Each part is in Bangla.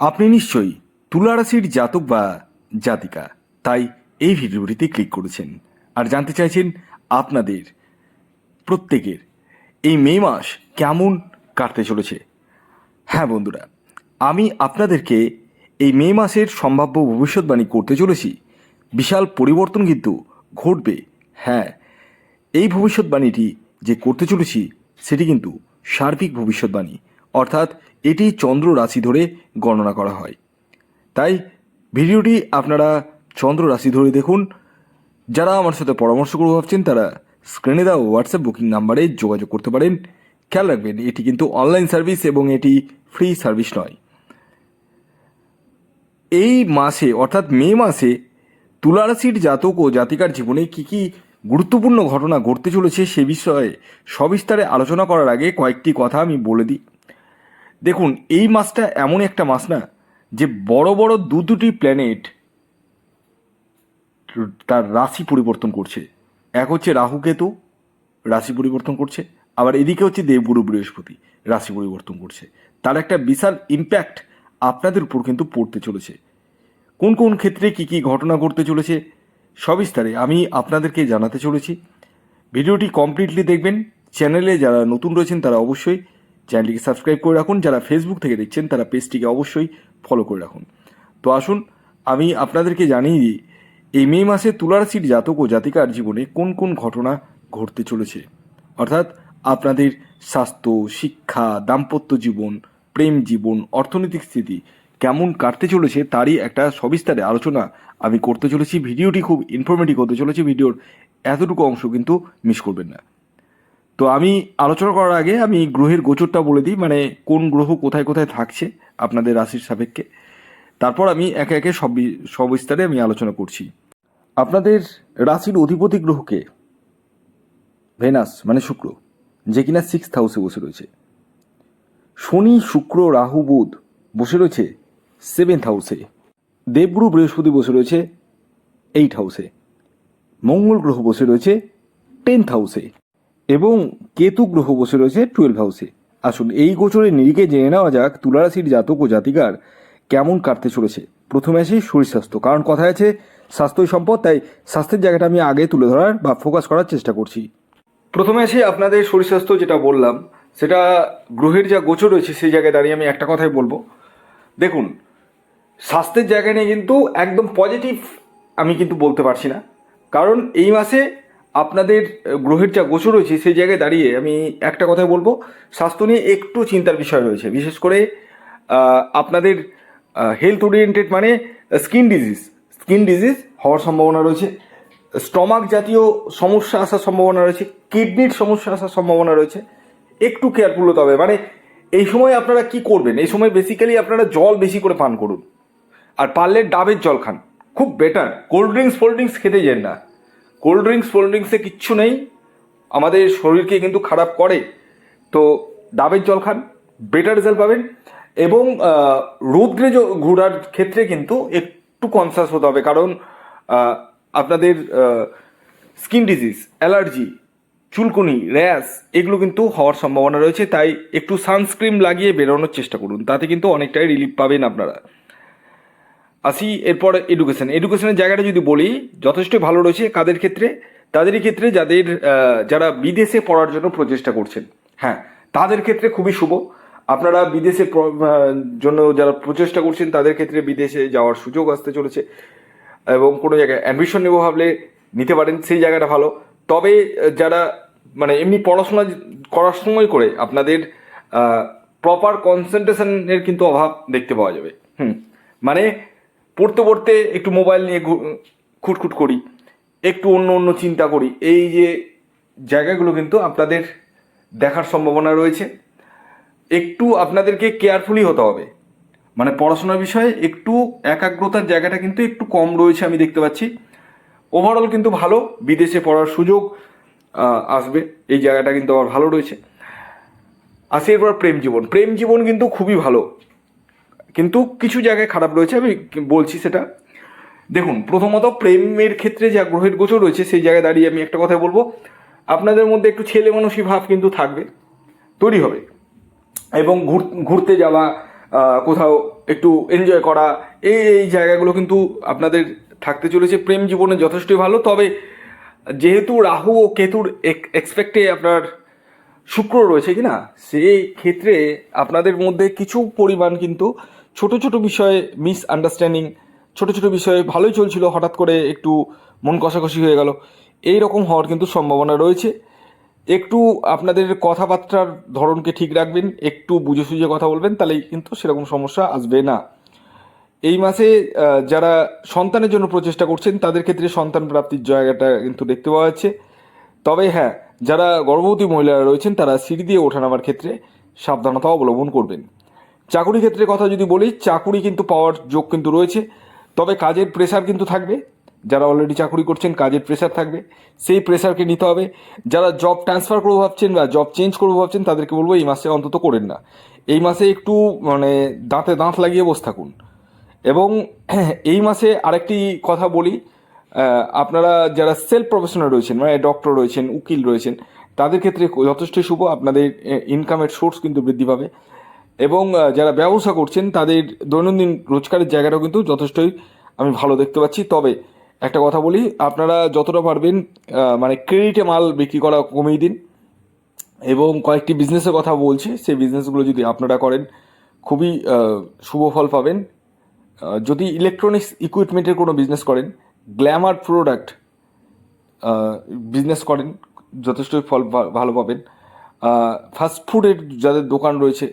আপনি নিশ্চয়ই তুলা রাশির জাতক বা জাতিকা, তাই এই ভিডিওটিতে ক্লিক করেছেন। আর জানতে চাইছেন আপনাদের, প্রত্যেকের, এই মে মাস কেমন কাটতে চলেছে? হ্যাঁ বন্ধুরা, আমি আপনাদেরকে এই মে মাসের সম্ভাব্য ভবিষ্যৎবাণী করতে চলেছি। বিশাল পরিবর্তন কিন্তু ঘটবে। হ্যাঁ এই ভবিষ্যৎবাণীটি যে করতে চলেছি, সেটি কিন্তু সার্বিক ভবিষ্যৎবাণী। অর্থাৎ এটি চন্দ্র রাশি ধরে গণনা করা হয়। তাই ভিডিওটি আপনারা চন্দ্র রাশি ধরে দেখুন। যারা আমার সাথে পরামর্শ করব ভাবছেন, তারা স্ক্রিনে দেওয়া হোয়াটসঅ্যাপ বুকিং নাম্বারে যোগাযোগ করতে পারেন। খেয়াল রাখবেন, এটি কিন্তু অনলাইন সার্ভিস এবং এটি ফ্রি সার্ভিস নয়। এই মাসে, অর্থাৎ মে মাসে তুলারাশির জাতক ও জাতিকার জীবনে কি কি গুরুত্বপূর্ণ ঘটনা ঘটতে চলেছে সে বিষয়ে সবিস্তারে আলোচনা করার আগে কয়েকটি কথা আমি বলে দিই। দেখুন, এই মাসটা এমন একটা মাস না, যে বড় বড় দু দুটি প্ল্যানেট তার রাশি পরিবর্তন করছে। এক হচ্ছে রাহুকেতু রাশি পরিবর্তন করছে। আবার এদিকে হচ্ছে দেবগুরু বৃহস্পতি, রাশি পরিবর্তন করছে। তার একটা বিশাল ইম্প্যাক্ট আপনাদের উপর কিন্তু পড়তে চলেছে। কোন কোন ক্ষেত্রে কি কি ঘটনা ঘটতে চলেছে সবিস্তারে আমি আপনাদেরকে জানাতে চলেছি। ভিডিওটি কমপ্লিটলি দেখবেন। চ্যানেলে যারা নতুন রয়েছেন তারা অবশ্যই চ্যানেলটিকে সাবস্ক্রাইব করে রাখুন। যারা ফেসবুক থেকে দেখছেন, তারা পেজটিকে অবশ্যই ফলো করে রাখুন। তো আসুন, আমি আপনাদেরকে জানিয়ে দিই, এই মে মাসে তুলারাশির জাতক ও জাতিকার জীবনে কোন কোন ঘটনা ঘটতে চলেছে? অর্থাৎ আপনাদের স্বাস্থ্য, শিক্ষা, দাম্পত্য জীবন, প্রেম জীবন, অর্থনৈতিক স্থিতি কেমন কাটতে চলেছে তারই একটা সবিস্তারে আলোচনা আমি করতে চলেছি। ভিডিওটি খুব ইনফরমেটিভ হতে চলেছে। ভিডিওর এতটুকু অংশ কিন্তু মিস করবেন না। তো আমি আলোচনা করার আগে আমি গ্রহের গোচরটা বলে দিই মানে কোন গ্রহ কোথায় কোথায় থাকছে আপনাদের রাশির সাপেক্ষে। তারপর আমি একে একে সব সবিস্তারে আমি আলোচনা করছি। আপনাদের রাশির অধিপতি গ্রহকে ভেনাস মানে শুক্র, যে কিনা সিক্স হাউসে বসে রয়েছে। শনি, শুক্র, রাহু, বুধ বসে রয়েছে সেভেন্থ হাউসে দেবগুরু বৃহস্পতি বসে রয়েছে এইট হাউসে মঙ্গল গ্রহ বসে রয়েছে টেন্থ হাউসে এবং কেতু গ্রহ বসে রয়েছে টুয়েলভ হাউসে। আসুন, এই গোচরের নিরিখে জেনে নেওয়া যাক তুলারাশির জাতক ও জাতিকার কেমন কাটতে চলেছে। প্রথমে আসি শরীর স্বাস্থ্য, কারণ কথা আছে স্বাস্থ্যই সম্পদ, তাই স্বাস্থ্যের জায়গাটা আমি আগে তুলে ধরার বা ফোকাস করার চেষ্টা করছি। প্রথমে আসি আপনাদের শরীর স্বাস্থ্য যেটা বললাম, সেটা গ্রহের যা গোচর রয়েছে সেই জায়গায় দাঁড়িয়ে আমি একটা কথাই বলব। দেখুন, স্বাস্থ্যের জায়গা নিয়ে কিন্তু একদম পজিটিভ আমি কিন্তু বলতে পারছি না। কারণ এই মাসে আপনাদের গ্রহের যা গোচর রয়েছে সেই জায়গায় দাঁড়িয়ে আমি একটা কথাই বলব। স্বাস্থ্য নিয়ে একটু চিন্তার বিষয় রয়েছে। বিশেষ করে আপনাদের হেলথ ওরিয়েন্টেড মানে স্কিন ডিজিজ স্কিন ডিজিজ হওয়ার সম্ভাবনা রয়েছে। স্টমাক জাতীয় সমস্যা আসার সম্ভাবনা রয়েছে। কিডনির সমস্যা আসার সম্ভাবনা রয়েছে। একটু কেয়ারফুল হতে হবে। মানে এই সময় আপনারা কি করবেন? এই সময় বেসিক্যালি আপনারা জল বেশি করে পান করুন। আর পারলে ডাবের জল খান। খুব better cold drinks cold drinks খেতে যেন না। কোল্ড ড্রিঙ্কস ফোল্ড ড্রিঙ্কসে কিচ্ছু নেই। আমাদের শরীরকে কিন্তু খারাপ করে। তো ডাবের জল খান, বেটার রেজাল্ট পাবেন এবং রৌদ্রে ঘোরার ক্ষেত্রে কিন্তু একটু কনসাস হতে হবে। কারণ আপনাদের স্কিন ডিজিজ অ্যালার্জি চুলকুনি, র্যাশ, এগুলো কিন্তু হওয়ার সম্ভাবনা রয়েছে। তাই একটু সানস্ক্রিন লাগিয়ে বেরোনোর চেষ্টা করুন। তাতে কিন্তু অনেকটাই রিলিফ পাবেন আপনারা। আসি এরপর এডুকেশন এডুকেশনের জায়গাটা যদি বলি, যথেষ্ট ভালো রয়েছে কাদের ক্ষেত্রে? তাদেরই ক্ষেত্রে যাদের যারা বিদেশে পড়ার জন্য প্রচেষ্টা করছেন। হ্যাঁ তাদের ক্ষেত্রে খুবই শুভ। আপনারা বিদেশে জন্য যারা প্রচেষ্টা করছেন, তাদের ক্ষেত্রে বিদেশে যাওয়ার সুযোগ আসতে চলেছে। এবং কোনো জায়গায় অ্যাডমিশন নেব ভাবলে নিতে পারেন, সেই জায়গাটা ভালো। তবে যারা মানে এমনি পড়াশোনা করার সময় করে, আপনাদের প্রপার কনসেন্ট্রেশনের কিন্তু অভাব দেখতে পাওয়া যাবে। হুম মানে পড়তে পড়তে একটু মোবাইল নিয়ে খুটখুট করি, একটু অন্য অন্য চিন্তা করি। এই যে জায়গাগুলো কিন্তু আপনাদের দেখার সম্ভাবনা রয়েছে। একটু আপনাদেরকে কেয়ারফুলি হতে হবে। মানে পড়াশোনার বিষয়ে একটু একাগ্রতার জায়গাটা কিন্তু একটু কম রয়েছে আমি দেখতে পাচ্ছি। ওভারঅল কিন্তু ভালো, বিদেশে পড়ার সুযোগ আসবে। এই জায়গাটা কিন্তু আমার ভালো রয়েছে। আসি এরপর প্রেম জীবন। প্রেম জীবন কিন্তু খুবই ভালো। কিন্তু কিছু জায়গায় খারাপ রয়েছে, আমি বলছি সেটা। দেখুন, প্রথমত প্রেমের ক্ষেত্রে যে গ্রহের গোচর রয়েছে, সেই জায়গায় দাঁড়িয়ে আমি একটা কথা বলব। আপনাদের মধ্যে একটু ছেলে মানুষই ভাব কিন্তু থাকবে, তৈরি হবে। এবং ঘুরতে যাওয়া কোথাও একটু এনজয় করা, এই এই জায়গাগুলো কিন্তু আপনাদের থাকতে চলেছে। প্রেম জীবনে যথেষ্টই ভালো, তবে যেহেতু রাহু ও কেতুর এক্সপেক্টে আপনার শুক্র রয়েছে কি না সেই ক্ষেত্রে আপনাদের মধ্যে কিছু পরিমাণ কিন্তু ছোট ছোট বিষয়ে মিস আন্ডারস্ট্যান্ডিং ছোট ছোট বিষয়ে ভালোই চলছিল, হঠাৎ করে একটু মন কষাকষি হয়ে গেল। এই রকম হওয়ার কিন্তু সম্ভাবনা রয়েছে। একটু আপনাদের কথাবার্তার ধরনকে ঠিক রাখবেন, একটু বুঝে সুঝে কথা বলবেন, তাহলেই কিন্তু সেরকম সমস্যা আসবে না। এই মাসে যারা সন্তানের জন্য প্রচেষ্টা করছেন, তাদের ক্ষেত্রে সন্তান প্রাপ্তির জায়গাটা কিন্তু দেখতে পাওয়া যাচ্ছে। তবে হ্যাঁ যারা গর্ভবতী মহিলারা রয়েছেন, তারা সিঁড়ি দিয়ে ওঠানামার ক্ষেত্রে সাবধানতা অবলম্বন করবেন। চাকুরি ক্ষেত্রে কথা যদি বলি, চাকুরি কিন্তু পাওয়ার যোগ কিন্তু রয়েছে, তবে কাজের প্রেশার কিন্তু থাকবে। যারা অলরেডি চাকুরি করছেন, কাজের প্রেশার থাকবে। সেই প্রেশারকে নিতে হবে। যারা জব ট্রান্সফার করব ভাবছেন বা জব চেঞ্জ করব ভাবছেন, তাদেরকে বলব, এই মাসে অন্তত করেন না। এই মাসে একটু মানে দাঁতে দাঁত লাগিয়ে বসে থাকুন। এবং এই মাসে আরেকটি কথা বলি আপনারা যারা সেলফ প্রফেশনাল রয়েছেন মানে ডক্টর রয়েছেন, উকিল রয়েছেন, তাদের ক্ষেত্রে যথেষ্ট শুভ। আপনাদের ইনকামের সোর্স কিন্তু বৃদ্ধি পাবে। এবং যারা ব্যবসা করছেন, তাদের দৈনন্দিন রোজগারের জায়গাটাও কিন্তু যথেষ্টই আমি ভালো দেখতে পাচ্ছি। তবে একটা কথা বলি, আপনারা যতটা পারবেন মানে ক্রেডিটে মাল বিক্রি করা কমিয়ে দিন। এবং কয়েকটি বিজনেসের কথা বলছি, সেই বিজনেসগুলো যদি আপনারা করেন, খুবই শুভ ফল পাবেন। যদি ইলেকট্রনিক্স ইকুইপমেন্টের কোনো বিজনেস করেন গ্ল্যামার প্রোডাক্ট বিজনেস করেন, যথেষ্টই ফল ভালো পাবেন। ফাস্ট ফুডের যাদের দোকান রয়েছে,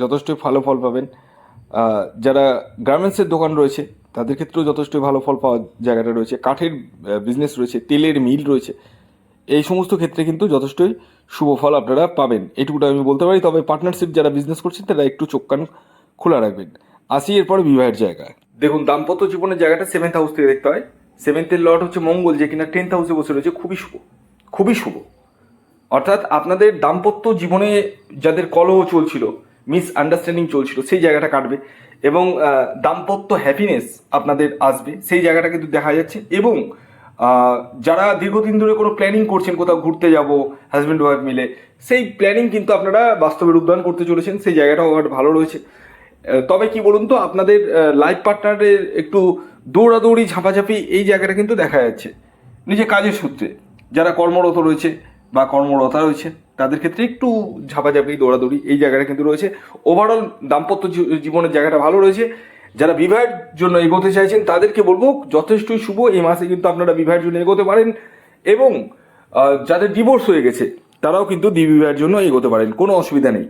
যথেষ্টই ভালো ফল পাবেন। যারা গার্মেন্টসের দোকান রয়েছে, তাদের ক্ষেত্রেও যথেষ্টই ভালো ফল পাওয়ার জায়গাটা রয়েছে। কাঠের বিজনেস রয়েছে, তেলের মিল রয়েছে। এই সমস্ত ক্ষেত্রে কিন্তু যথেষ্টই শুভ ফল আপনারা পাবেন। এটুকুটা আমি বলতে পারি, তবে পার্টনারশিপ যারা বিজনেস করছেন, তারা একটু চোখ কান খোলা রাখবেন। আসি এরপরে বিবাহের জায়গা দেখুন, দাম্পত্য জীবনের জায়গাটা সেভেন্থ হাউস থেকে দেখতে হয়। সেভেন্থের লট হচ্ছে মঙ্গল, যে কিনা টেন্থ হাউসে বসে রয়েছে, খুবই শুভ খুবই শুভ। অর্থাৎ আপনাদের দাম্পত্য জীবনে যাদের কলহ চলছিল মিস আন্ডারস্ট্যান্ডিং চলছিল, সেই জায়গাটা কাটবে এবং দাম্পত্য হ্যাপিনেস আপনাদের আসবে, সেই জায়গাটা কিন্তু দেখা যাচ্ছে এবং যারা দীর্ঘদিন ধরে কোনো প্ল্যানিং করছেন, কোথাও ঘুরতে যাব হাজব্যান্ড ওয়াইফ মিলে, সেই প্ল্যানিং কিন্তু আপনারা বাস্তবে রূপদান করতে চলেছেন, সেই জায়গাটাও ভালো রয়েছে। তবে কি বলুন তো, আপনাদের লাইফ পার্টনারের একটু দৌড়াদৌড়ি, ঝাঁপাঝাঁপি এই জায়গাটা কিন্তু দেখা যাচ্ছে। নিজে কাজের সূত্রে যারা কর্মরত রয়েছে বা কর্মরতা রয়েছে, তাদের ক্ষেত্রে একটু ঝাপাঝাপি, দৌড়াদৌড়ি এই জায়গাটা কিন্তু রয়েছে। ওভারঅল দাম্পত্য জীবনের জায়গাটা ভালো রয়েছে। যারা বিবাহের জন্য এগোতে চাইছেন, তাদেরকে বলব যথেষ্টই শুভ এই মাসে কিন্তু আপনারা বিবাহের জন্য এগোতে পারেন এবং যাদের ডিভোর্স হয়ে গেছে, তারাও কিন্তু বিবাহের জন্য এগোতে পারেন, কোনো অসুবিধা নেই।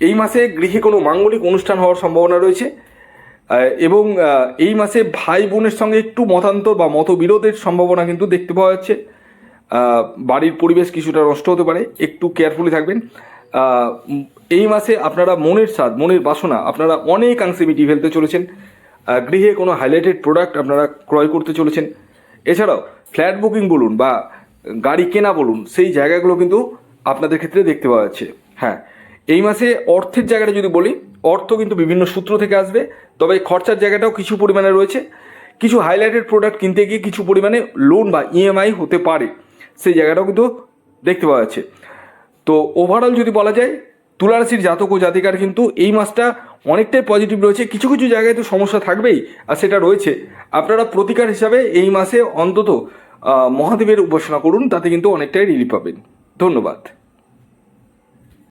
এই মাসে গৃহে কোনো মাঙ্গলিক অনুষ্ঠান হওয়ার সম্ভাবনা রয়েছে। এবং এই মাসে ভাই বোনের সঙ্গে একটু মতান্তর বা মতবিরোধের সম্ভাবনা কিন্তু দেখতে পাওয়া যাচ্ছে। বাড়ির পরিবেশ কিছুটা নষ্ট হতে পারে, একটু কেয়ারফুলি থাকবেন। এই মাসে আপনারা মনের স্বাদ, মনের বাসনা, আপনারা অনেকাংশে মিটিয়ে ফেলতে চলেছেন। গৃহে কোনো হাইলাইটেড প্রোডাক্ট আপনারা ক্রয় করতে চলেছেন। এছাড়াও ফ্ল্যাট বুকিং বলুন বা গাড়ি কেনা বলুন, সেই জায়গাগুলো কিন্তু আপনাদের ক্ষেত্রে দেখতে পাওয়া যাচ্ছে। হ্যাঁ এই মাসে অর্থের জায়গাটা যদি বলি, অর্থ কিন্তু বিভিন্ন সূত্র থেকে আসবে, তবে খরচার জায়গাটাও কিছু পরিমাণে রয়েছে। কিছু হাইলাইটেড প্রোডাক্ট কিনতে গিয়ে কিছু পরিমাণে লোন বা ইএমআই হতে পারে, সেই জায়গাটাও কিন্তু দেখতে পাওয়া যাচ্ছে। তো ওভারঅল যদি বলা যায়, তুলা রাশির জাতক ও জাতিকার কিন্তু এই মাসটা অনেকটাই পজিটিভ রয়েছে। কিছু কিছু জায়গায় তো সমস্যা থাকবেই, আর সেটা রয়েছে। আপনারা প্রতিকার হিসাবে এই মাসে অন্তত মহাদেবের উপাসনা করুন, তাতে কিন্তু অনেকটাই রিলিফ পাবেন। ধন্যবাদ।